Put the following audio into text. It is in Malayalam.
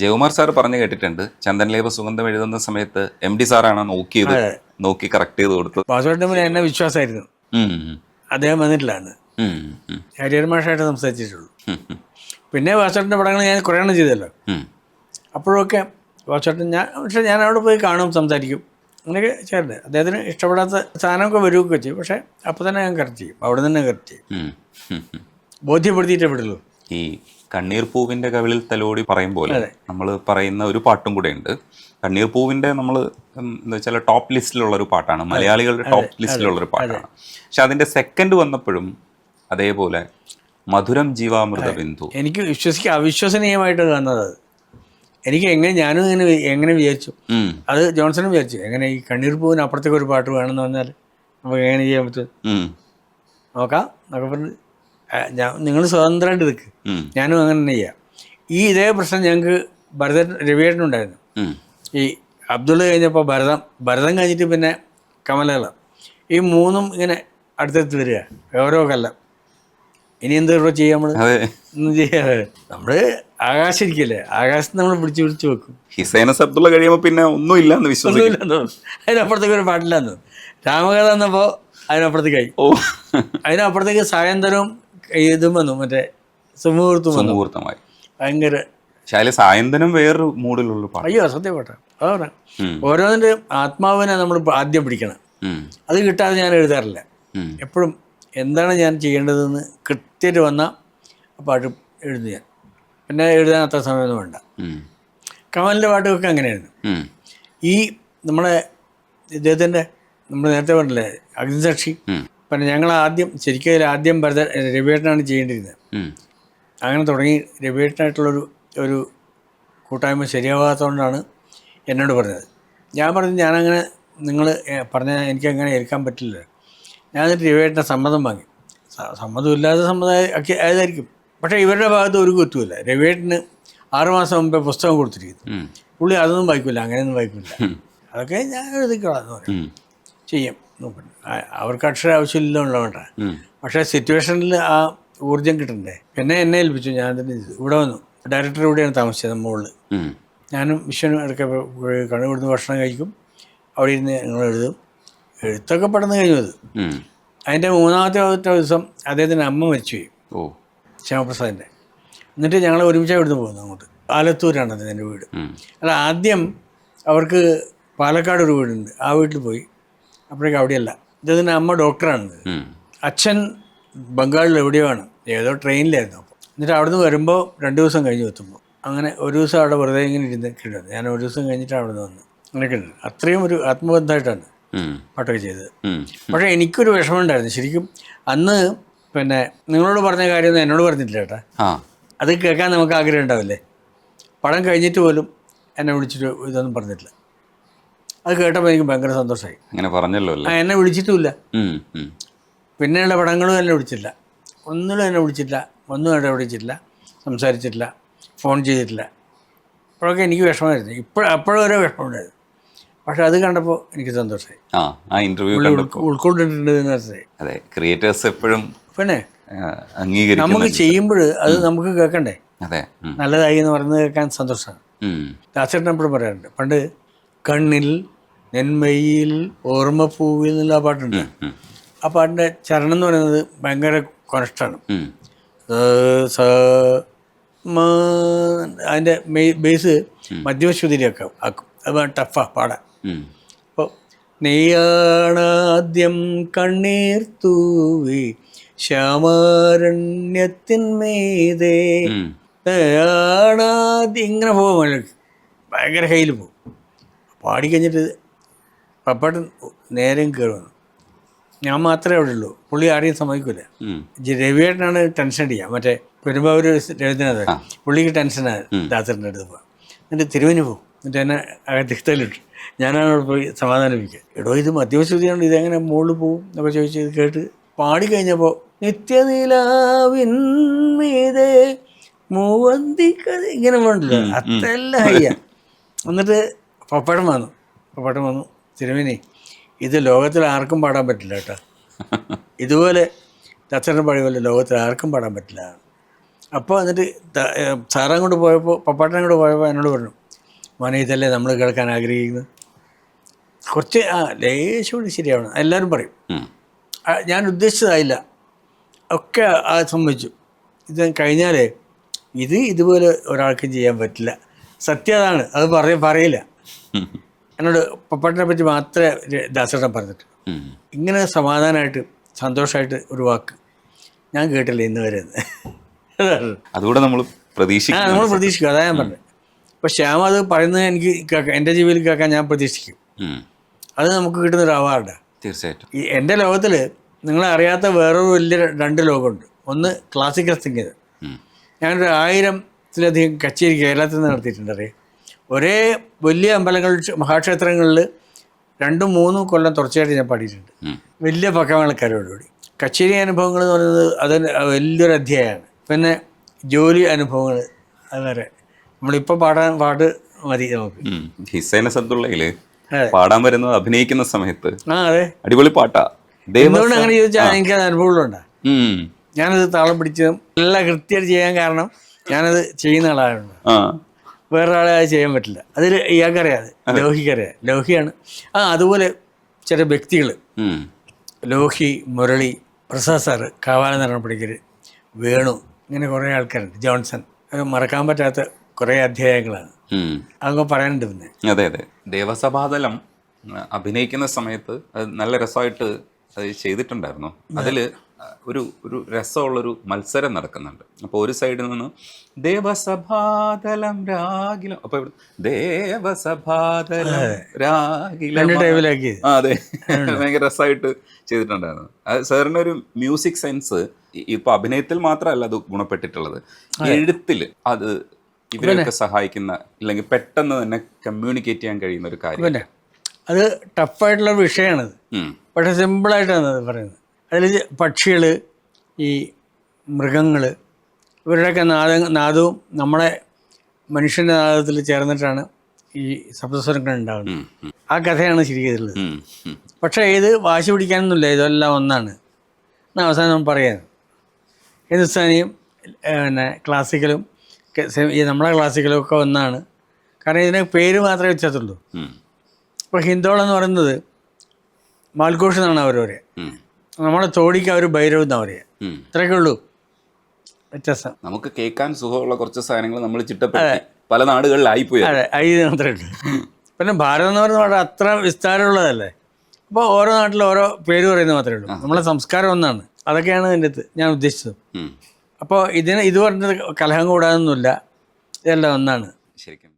ജയകുമാർ സാർ പറഞ്ഞു കേട്ടിട്ടുണ്ട്. ചന്ദനലേപ സുഗന്ധം എഴുതുന്ന സമയത്ത് എം ഡി സാറാണ് നോക്കിയത്. നോക്കി കറക്റ്റ് ചെയ്ത് കൊടുത്തത്. വാസുവേട്ടന് എന്നെ വിശ്വാസമായിരുന്നു. അദ്ദേഹം വന്നിട്ടില്ലാണ് ഉം, ഉം, ഹരിഹർ മാഷായിട്ട് സംസാരിച്ചിട്ടുള്ളൂ. പിന്നെ വാസുവേട്ടന്റെ പടങ്ങൾ ഞാൻ കുറേ എണ്ണം ചെയ്തല്ലോ. അപ്പോഴൊക്കെ വാസുവേട്ടൻ ഞാൻ പക്ഷെ ഞാൻ അവിടെ പോയി കാണും സംസാരിക്കും. അങ്ങനെയൊക്കെ ചേർന്ന് അദ്ദേഹത്തിന് ഇഷ്ടപ്പെടാത്ത സാധനമൊക്കെ വരുമൊക്കെ ചെയ്യും. പക്ഷെ അപ്പോൾ തന്നെ ഞാൻ കറക്റ്റ് ചെയ്യും. അവിടെ തന്നെ കറക്റ്റ് ചെയ്യും. ബോധ്യപ്പെടുത്തിയിട്ടേ വിടുള്ളൂ. ഈ കണ്ണീർ പൂവിന്റെ കവിളിൽ തലോടി പറയും പോലെ നമ്മൾ പറയുന്ന ഒരു പാട്ടും കൂടെ ഉണ്ട്. കണ്ണീർ പൂവിന്റെ നമ്മൾ എന്താ വെച്ചാൽ ടോപ്പ് ലിസ്റ്റിലുള്ള ഒരു പാട്ടാണ്. മലയാളികളുടെ ടോപ്പ് ലിസ്റ്റിലുള്ള ഒരു പാട്ടാണ്. പക്ഷെ അതിന്റെ സെക്കൻഡ് വന്നപ്പോഴും അതേപോലെ മധുരം ജീവാമൃത ബിന്ദു എനിക്ക് വിശ്വസിക്കാൻ അവിശ്വസനീയമായിട്ട് തന്നത് എനിക്ക് എങ്ങനെ ഞാനും ഇങ്ങനെ എങ്ങനെ വിചാരിച്ചു? അത് ജോൺസണും വിചാരിച്ചു. എങ്ങനെ ഈ കണ്ണീർ പൂവിന് അപ്പുറത്തേക്ക് ഒരു പാട്ട് വേണമെന്ന് പറഞ്ഞാൽ നമുക്ക് എങ്ങനെ ചെയ്യാൻ പറ്റും? നോക്കാം. എന്നൊക്കെ പറഞ്ഞ് നിങ്ങൾ സ്വതന്ത്രമായിട്ട് നിൽക്ക് ഞാനും അങ്ങനെ തന്നെ ചെയ്യാം. ഈ ഇതേ പ്രശ്നം ഞങ്ങൾക്ക് ഭരതൻ രവിയേട്ടനുണ്ടായിരുന്നു. ഈ അബ്ദുള്ള കഴിഞ്ഞപ്പോൾ ഭരതം ഭരതം കഴിഞ്ഞിട്ട് പിന്നെ കമലകള. ഈ മൂന്നും ഇങ്ങനെ അടുത്തടുത്ത് വരിക. ഓരോ കല്ലം. ഇനി എന്ത് ചെയ്യാം നമ്മൾ ഒന്നും ചെയ്യാതെ. നമ്മൾ ആകാശം ഇരിക്കല്ലേ ആകാശത്ത് നമ്മൾ പിടിച്ച് പിടിച്ച് വെക്കും. ഹിസൈനസ് അബ്ദുള്ള കഴിയുമ്പോൾ പിന്നെ ഒന്നുമില്ല എന്ന് വിശ്വസിക്കും. ഒന്നുമില്ലെന്ന് തോന്നുന്നു അതിനപ്പുറത്തേക്ക് ഒരു പാട്ടില്ലെന്ന് രാമകഥ എന്നപ്പോൾ അതിനപ്പുറത്തേക്ക് ആയി. ഓ. അതിനപ്പുറത്തേക്ക് സായന്തനവും ഇതും വന്നു മറ്റേ സുമുഹൂർത്തും വന്നു സുമുഹൂർത്തമായി. ഭയങ്കര സായന്തനം വേറൊരു മൂഡിലുള്ള അയ്യോ സത്യം പാട്ടാ. അതാണ്. ഓരോന്നിന്റെ ആത്മാവിനെ നമ്മൾ ആദ്യം പിടിക്കണം. അത് കിട്ടാതെ ഞാൻ എഴുതാറില്ല. എപ്പോഴും എന്താണ് ഞാൻ ചെയ്യേണ്ടതെന്ന് കൃത്യമായിട്ട് വന്ന പാട്ട് എഴുതി ഞാൻ. പിന്നെ എഴുതാൻ അത്ര സമയമൊന്നും വേണ്ട. കമലിന്റെ പാട്ടുമൊക്കെ അങ്ങനെയായിരുന്നു ഈ നമ്മളെ ഇദ്ദേഹത്തിന്റെ നമ്മൾ നേരത്തെ പറഞ്ഞില്ലേ അഗ്നിസാക്ഷി? പിന്നെ ഞങ്ങൾ ആദ്യം ശരിക്കും അതിൽ ആദ്യം ഭരത രവിയേട്ടനാണ് ചെയ്യേണ്ടിയിരുന്നത്. അങ്ങനെ തുടങ്ങി രവിയേട്ടനായിട്ടുള്ളൊരു ഒരു കൂട്ടായ്മ ശരിയാവാത്തതുകൊണ്ടാണ് എന്നോട് പറഞ്ഞത്. ഞാൻ പറഞ്ഞു ഞാനങ്ങനെ നിങ്ങൾ പറഞ്ഞ എനിക്കങ്ങനെ ഏൽക്കാൻ പറ്റില്ല. ഞാൻ രവിയേട്ടന്റെ സമ്മതം വാങ്ങി. സമ്മതമില്ലാതെ സമ്മതം ഒക്കെ ആയതായിരിക്കും. പക്ഷേ ഇവരുടെ ഭാഗത്ത് ഒരു കുത്തുമില്ല രവിയേട്ടന് ആറുമാസം മുമ്പേ പുസ്തകം കൊടുത്തിരിക്കുന്നു. പുള്ളി അതൊന്നും വായിക്കില്ല അങ്ങനെയൊന്നും വായിക്കില്ല അതൊക്കെ ഞാൻ എഴുതിക്കോളാം എന്ന് പറയും ചെയ്യും. അവർക്ക് അക്ഷര ആവശ്യമില്ലതുകൊണ്ടാണ് ഉം, പക്ഷേ സിറ്റുവേഷനിൽ ആ ഊർജം കിട്ടണ്ടേ? എന്നെ എന്നെ ഏൽപ്പിച്ചു ഞാൻ തന്നെ ഇവിടെ വന്നു. ഡയറക്ടർ ഇവിടെയാണ് താമസിച്ചത് മുകളിൽ ഞാനും വിശ്വനും ഇടയ്ക്ക് കണ്ണു കൊടുത്ത് ഭക്ഷണം കഴിക്കും. അവിടെ ഇരുന്ന് ഞങ്ങൾ എഴുതും. എഴുത്തൊക്കെ പെട്ടെന്ന് കഴിഞ്ഞു അത്. അതിന്റെ മൂന്നാമത്തെ ദിവസം അദ്ദേഹത്തിന്റെ അമ്മ മരിച്ചുപോയി ഓ. ശ്യാമപ്രസാദിന്റെ. എന്നിട്ട് ഞങ്ങൾ ഒരുമിച്ച് ഇവിടുന്ന് പോകുന്നു അങ്ങോട്ട്. ആലത്തൂരാണ് അതിന്റെ വീട്. അല്ല ആദ്യം അവർക്ക് പാലക്കാട് ഒരു വീടുണ്ട്. ആ വീട്ടിൽ പോയി. അപ്പോഴേക്കും അവിടെയല്ല. ഇദ്ദേഹത്തിന്റെ അമ്മ ഡോക്ടറാണ് അച്ഛൻ ബംഗാളിൽ എവിടെയോ ആണ്. ഏതോ ട്രെയിനിലായിരുന്നു അപ്പോൾ എന്നിട്ട് അവിടെ നിന്ന് വരുമ്പോൾ രണ്ട് ദിവസം കഴിഞ്ഞ് എത്തുമ്പോൾ അങ്ങനെ ഒരു ദിവസം അവിടെ വെറുതെ ഇങ്ങനെ ഇരുന്ന് കിട്ടുന്നത് ഞാൻ ഒരു ദിവസം കഴിഞ്ഞിട്ട് അവിടെ നിന്ന് വന്നു. അങ്ങനെയൊക്കെ ഉണ്ട് അത്രയും ഒരു ആത്മബന്ധമായിട്ടാണ് പാട്ടൊക്കെ ചെയ്തത്. പക്ഷേ എനിക്കൊരു വിഷമമുണ്ടായിരുന്നു. ശരിക്കും അന്ന് പിന്നെ നിങ്ങളോട് പറഞ്ഞ കാര്യമൊന്നും എന്നോട് പറഞ്ഞിട്ടില്ല ചേട്ടാ ആ. അത് കേൾക്കാൻ നമുക്ക് ആഗ്രഹം ഉണ്ടാവില്ലേ? പടം കഴിഞ്ഞിട്ട് പോലും എന്നെ വിളിച്ചിട്ട് ഇതൊന്നും പറഞ്ഞിട്ടില്ല. അത് കേട്ടപ്പോൾ എനിക്ക് ഭയങ്കര സന്തോഷമായി അങ്ങനെ പറഞ്ഞല്ലോ ആ എന്നെ വിളിച്ചിട്ടുമില്ല. പിന്നെയുള്ള പടങ്ങളും എന്നെ വിളിച്ചില്ല. ഒന്നിലും എന്നെ വിളിച്ചില്ല. ഒന്നും എന്നെ വിളിച്ചില്ല സംസാരിച്ചിട്ടില്ല. ഫോൺ ചെയ്തിട്ടില്ല. അപ്പോഴൊക്കെ എനിക്ക് വിഷമമായിരുന്നു. ഇപ്പോൾ അപ്പോഴും ഓരോ വിഷമമുണ്ടായിരുന്നു. പക്ഷെ അത് കണ്ടപ്പോൾ എനിക്ക് സന്തോഷമായി ആ ഇന്റർവ്യൂ ഉൾക്കൊണ്ടിട്ടുണ്ട് എന്ന് മനസ്സിലായി. അതെ ക്രിയേറ്റേഴ്സ് എപ്പോഴും പിന്നെ നമുക്ക് ചെയ്യുമ്പോൾ അത് നമുക്ക് കേൾക്കണ്ടേ? അതെ നല്ലതായി എന്ന് പറയുന്നത് കേൾക്കാൻ സന്തോഷമാണ്. ദാസേട്ടൻ എപ്പോഴും പറയാറുണ്ട്. പണ്ട് കണ്ണിൽ നെന്മയിൽ ഓർമ്മപ്പൂവിൽ എന്നുള്ള ആ പാട്ടുണ്ട് ആ പാട്ടിന്റെ ചരണം എന്ന് പറയുന്നത് ഭയങ്കര കൊനഷ്ടാണ്. സ അതിന്റെ ബേസ് മധ്യമശ്രുതിയിലൊക്കെ ആക്കും. അത് ടഫാ പാടാൻ. അപ്പോൾ നെയ്യാണാദ്യം കണ്ണീർ തൂവി ശ്യാമാരണ്യത്തിന്മേതേ നെയ്യാണാദ്യം ഇങ്ങനെ പോകും ഭയങ്കര കയ്യിൽ പോകും പാടിക്കഴിഞ്ഞിട്ട് പപ്പാട്ടൻ നേരം കയറുന്നു ഞാൻ മാത്രമേ അവിടെ ഉള്ളൂ. പുള്ളി ആരെയും സമ്മതിക്കില്ല രവിയേട്ടനാണ് ടെൻഷൻ അടിക്കുക മറ്റേ പെരുമ്പാവൂർ എഴുതുന്നത് പുള്ളിക്ക് ടെൻഷനാണ് ദാസറിന്റെ അടുത്ത് പോകാം എന്നിട്ട് തിരുവന് പോകും. എന്നിട്ട് എന്നെ അകത്തേക്ക് തല്ലിട്ടു ഞാനാണ് അവിടെ പോയി സമാധാനിപ്പിക്കുക എടോ ഇത് മധ്യമശ്രുതിയാണ് ഇതെങ്ങനെ മുകളിൽ പോകും എന്നൊക്കെ ചോദിച്ച് ഇത് കേട്ട് പാടി കഴിഞ്ഞപ്പോൾ നിത്യനിലാവിൻ മൂവന്തി മൂവന്തിക്കത് ഇങ്ങനെ വേണ്ടല്ലോ അതെല്ലാം അയ്യ എന്നിട്ട് പപ്പടം വന്നു. പപ്പടം വന്നു. തിരുമേനി ഇത് ലോകത്തിൽ ആർക്കും പാടാൻ പറ്റില്ല കേട്ടോ. ഇതുപോലെ ദത്തനം പാടി പോലെ ലോകത്തിൽ ആർക്കും പാടാൻ പറ്റില്ല. അപ്പോൾ എന്നിട്ട് ത- കൊണ്ട് അങ്ങോട്ട് പോയപ്പോൾ പപ്പാട്ടൻ അങ്ങോട്ട് പോയപ്പോൾ എന്നോട് പറഞ്ഞു മോനെ ഇതല്ലേ നമ്മൾ കേൾക്കാൻ ആഗ്രഹിക്കുന്നത്? കുറച്ച് ആ ലേശം കൂടി ശരിയാവണം. എല്ലാവരും പറയും. ഞാൻ ഉദ്ദേശിച്ചതായില്ല. ഒക്കെ ആ സംബന്ധിച്ചു. ഇത് കഴിഞ്ഞാലേ ഇത് ഇതുപോലെ ഒരാൾക്കും ചെയ്യാൻ പറ്റില്ല. സത്യം അതാണ്. അത് പറയ പറയില്ല. എന്നോട് പപ്പാട്ടിനെ പറ്റി മാത്രമേ ദാസേട്ടൻ പറഞ്ഞിട്ട്. ഇങ്ങനെ സമാധാനമായിട്ട് സന്തോഷമായിട്ട് ഒരു വാക്ക് ഞാൻ കേട്ടില്ല ഇന്ന് വരെ. അതുകൂടെ നമ്മൾ പ്രതീക്ഷിക്കും. നമ്മൾ പ്രതീക്ഷിക്കും. അതാ ഞാൻ പറഞ്ഞത്. അപ്പോൾ ശ്യാമ അത് പറയുന്നത് എനിക്ക് കേൾക്കാം എന്റെ ജീവിതത്തിൽ കേൾക്കാൻ ഞാൻ പ്രതീക്ഷിക്കും. അത് നമുക്ക് കിട്ടുന്ന ഒരു അവാർഡാണ് തീർച്ചയായിട്ടും. ഈ എന്റെ ലോകത്തിൽ നിങ്ങളെ അറിയാത്ത വേറൊരു വലിയ രണ്ട് ലോകമുണ്ട്. ഒന്ന് ക്ലാസിക്കൽ സിംഗിങ് ഉം. ഞാനൊരു ആയിരത്തിലധികം കച്ചേരി കേരളത്തിൽ നിന്ന് നടത്തിയിട്ടുണ്ട് അറിയാം? ഒരേ വലിയ അമ്പലങ്ങൾ മഹാക്ഷേത്രങ്ങളിൽ രണ്ടും മൂന്നും കൊല്ലം തുടർച്ചയായിട്ട് ഞാൻ പാടിയിട്ടുണ്ട്. വലിയ പക്കമേളക്കാരോടുകൂടി കച്ചേരി അനുഭവങ്ങൾ എന്ന് പറയുന്നത് അത് വലിയൊരു അധ്യായമാണ്. പിന്നെ ജോലി അനുഭവങ്ങൾ അതുവരെ. നമ്മളിപ്പോൾ പാടാൻ പാട്ട് മതി നമുക്ക്. ഹിസൈന സദ്ദുള്ളയിൽ അതെ. പാടാൻ വരുന്നത് അഭിനയിക്കുന്ന സമയത്ത് ആ അതെ. അടിപൊളി പാട്ടാ. എന്തുകൊണ്ട് അങ്ങനെ ചോദിച്ചാൽ എനിക്ക് അത് അനുഭവങ്ങളുണ്ടാ. ഞാനത് താളം പിടിച്ചതും എല്ലാം കൃത്യമായിട്ട് ചെയ്യാൻ കാരണം ഞാനത് ചെയ്യുന്ന ആളാണ് വേറൊരാളെ അത് ചെയ്യാൻ പറ്റില്ല. അതിൽ ഇയാൾക്കറിയാം അത്. ലോഹിക്കറിയാം. ലോഹിയാണ്. ആ അതുപോലെ ചില വ്യക്തികൾ. ലോഹി മുരളി പ്രസാദ് സാറ് കാവാല നടപടിക്കർ വേണു ഇങ്ങനെ കുറേ ആൾക്കാരുണ്ട്. ജോൺസൺ. അത് മറക്കാൻ പറ്റാത്ത കുറേ അധ്യായങ്ങളാണ്. അതൊക്കെ പറയാനുണ്ട് പിന്നെ. അതെ അതെ. ദേവസഭാതലം അഭിനയിക്കുന്ന സമയത്ത് നല്ല രസമായിട്ട് അത് ചെയ്തിട്ടുണ്ടായിരുന്നു. അതിൽ ഒരു ഒരു രസമുള്ളൊരു മത്സരം നടക്കുന്നുണ്ട്. അപ്പോൾ ഒരു സൈഡിൽ നിന്ന് ദേവസഭാതലം രാഗിലം അപ്പോൾ ഇവിടെ ദേവസഭാതലം രാഗിലം അതെ. ഭയങ്കര രസമായിട്ട് ചെയ്തിട്ടുണ്ടായിരുന്നു. അത് സാറിന്റെ ഒരു മ്യൂസിക് സെൻസ് ഇപ്പൊ അഭിനയത്തിൽ മാത്രമല്ല അത് ഗുണപ്പെട്ടിട്ടുള്ളത്. എഴുത്തിൽ അത് ഇവരെയൊക്കെ സഹായിക്കുന്ന അല്ലെങ്കിൽ പെട്ടെന്ന് തന്നെ കമ്മ്യൂണിക്കേറ്റ് ചെയ്യാൻ കഴിയുന്ന ഒരു കാര്യം. അത് ടഫായിട്ടുള്ള വിഷയമാണത്. പക്ഷെ സിമ്പിളായിട്ടാണ് പറയുന്നത്. അതിൽ പക്ഷികൾ ഈ മൃഗങ്ങൾ ഇവരുടെയൊക്കെ നാദ നാദവും നമ്മളെ മനുഷ്യന്റെ നാദത്തിൽ ചേർന്നിട്ടാണ് ഈ ശബ്ദസ്വരങ്ങൾ ഉണ്ടാകുന്നത്. ആ കഥയാണ് ശരിക്കുള്ളത്. പക്ഷേ ഇത് വാശി പിടിക്കാനൊന്നുമില്ല. ഇതെല്ലാം ഒന്നാണ്. എന്നാൽ അവസാനം പറയാൻ ഹിന്ദുസ്ഥാനിയും പിന്നെ ക്ലാസിക്കലും ഈ നമ്മളെ ക്ലാസിക്കലും ഒക്കെ ഒന്നാണ്. കാരണം ഇതിന് പേര് മാത്രമേ വെച്ചത്തുള്ളൂ. അപ്പോൾ ഇപ്പോൾ എന്ന് പറയുന്നത് മാൽഘോഷ് എന്നാണ് അവർ നമ്മുടെ തോടിക്ക് അവർ ഭൈരവ് എന്നാ പറയുക. ഇത്രയൊക്കെ ഉള്ളൂ. വ്യത്യാസം. നമുക്ക് കേൾക്കാൻ സുഖമുള്ള കുറച്ച് സാധനങ്ങൾ നമ്മൾ ചിട്ടപ്പെടുത്തി പല നാടുകളിലായി പോയി അതെ. ഐ മാത്രമേ ഉള്ളൂ. പിന്നെ ഭാരതം എന്ന് പറയുന്നത് അത്ര വിസ്താരമുള്ളതല്ലേ? അപ്പോൾ ഓരോ നാട്ടിലും ഓരോ പേര് പറയുന്നത് മാത്രമേ ഉള്ളൂ. നമ്മളെ സംസ്കാരം ഒന്നാണ്. അതൊക്കെയാണ് എന്റെ അടുത്ത് ഞാൻ ഉദ്ദേശിച്ചത്. അപ്പോൾ ഇതിന് ഇത് പറഞ്ഞത് കലഹം കൂടാതൊന്നുമില്ല. ഇതെല്ലാം ഒന്നാണ്. ശരിക്കും.